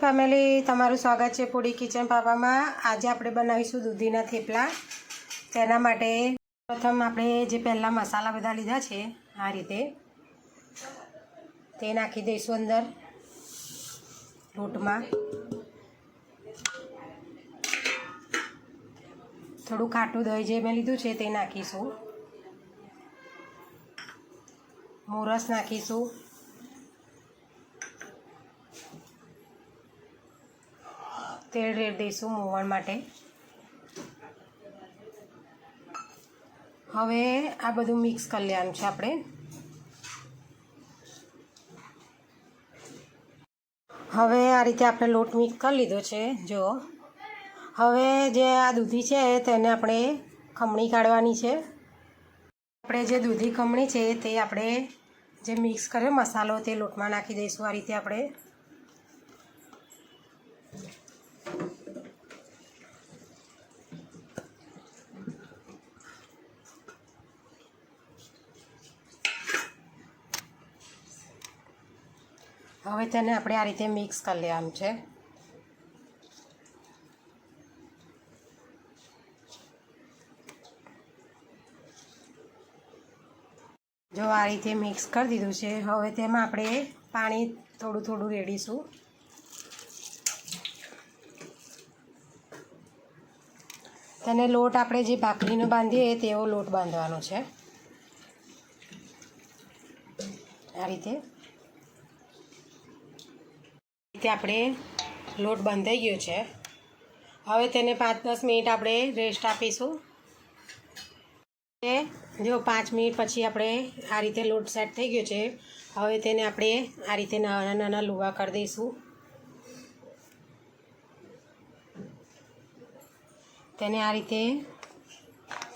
Family, તમારું સ્વાગત છે પૂડી કિચન પાપામાં આજે આપણે બનાવીશું દૂધીના થેપલા. તેના માટે પ્રથમ આપણે જે પહેલાં મસાલા બધા લીધા છે, આ રીતે તે નાખી દઈશું અંદર, લોટમાં. થોડું ખાટું દહીં જે મેં લીધું છે તે નાખીશું. મોરસ નાખીશું. તેલ રેડ દઈશું મોવણ માટે. હવે આ બધું મિક્સ કરી લેવાનું છે આપણે. હવે આ રીતે આપણે લોટ મિક્સ કરી લીધો છે જો હવે જે આ દૂધી છે તેને આપણે ખમણી કાઢવાની છે. આપણે જે દૂધી ખમણી છે તે આપણે જે મિક્સ કર્યો મસાલો તે લોટમાં નાખી દઈશું આ રીતે આપણે. હવે તેને આપણે આ રીતે મિક્સ કરી લેવાનું છે. જો આ રીતે મિક્સ કરી દીધું છે, હવે તેમાં આપણે પાણી થોડું થોડું રેડીશું. તેને લોટ આપણે જે ભાખરીનો બાંધીએ તેવો લોટ બાંધવાનો છે. આ રીતે. રીતે આપણે લોટ બંધાઈ ગયો છે. હવે તેને પાંચ દસ મિનિટ આપણે રેસ્ટ આપીશું. જો પાંચ મિનિટ પછી આપણે આ રીતે લોટ સેટ થઈ ગયો છે, હવે તેને આપણે આ રીતે નાના નાના લુવા કરી દઈશું. તેને આ રીતે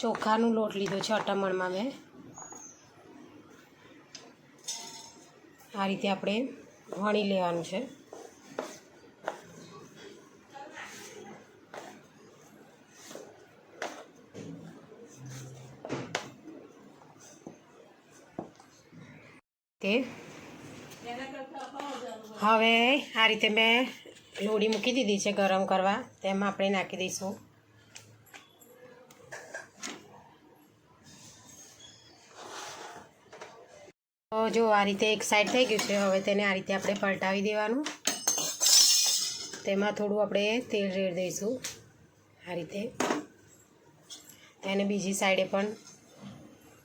ચોખાનું લોટ લીધો છે અટમણમાં મેં. આ રીતે આપણે વણી લેવાનું છે. તે. હવે આ રીતે મેં લોડી મૂકી દીધી છે ગરમ કરવા. તેમાં આપણે નાખી દઈશું. તો જો આ રીતે એક સાઈડ થઈ ગયું છે, હવે તેને આ રીતે આપણે પલટાવી દેવાનું. તેમાં થોડું આપણે તેલ રેડ દઈશું આ રીતે. તેને બીજી સાઈડે પણ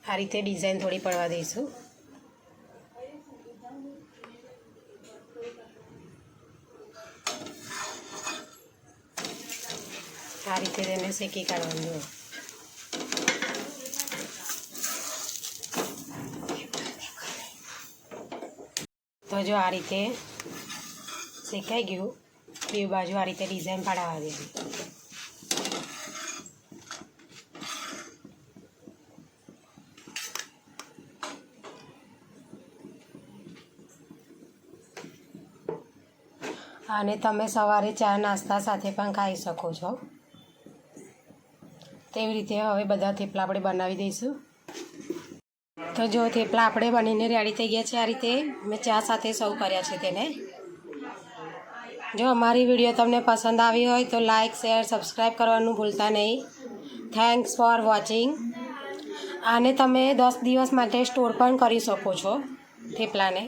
આ રીતે ડિઝાઇન થોડી પડવા દઈશું. આ રીતે તેને શેકી કાઢવાનું તો જો આ રીતે શેકાઈ ગયું બે બાજુ આ રીતે ડિઝાઇન પાડાવવા દેવી અને તમે સવારે ચા નાસ્તા સાથે પણ ખાઈ શકો છો. તેવી રીતે હવે બધા થેપલા આપણે બનાવી દઈશું. તો જો થેપલા આપણે બનીને રેડી થઈ ગયા છે, આ રીતે મેં ચા સાથે સૌ કર્યા છે તેને. જો અમારી વીડિયો તમને પસંદ આવી હોય તો લાઇક શેર સબસ્ક્રાઈબ કરવાનું ભૂલતા નહીં. થેન્ક્સ ફોર વોચિંગ આને તમે દસ દિવસ માટે સ્ટોર પણ કરી શકો છો થેપલાને.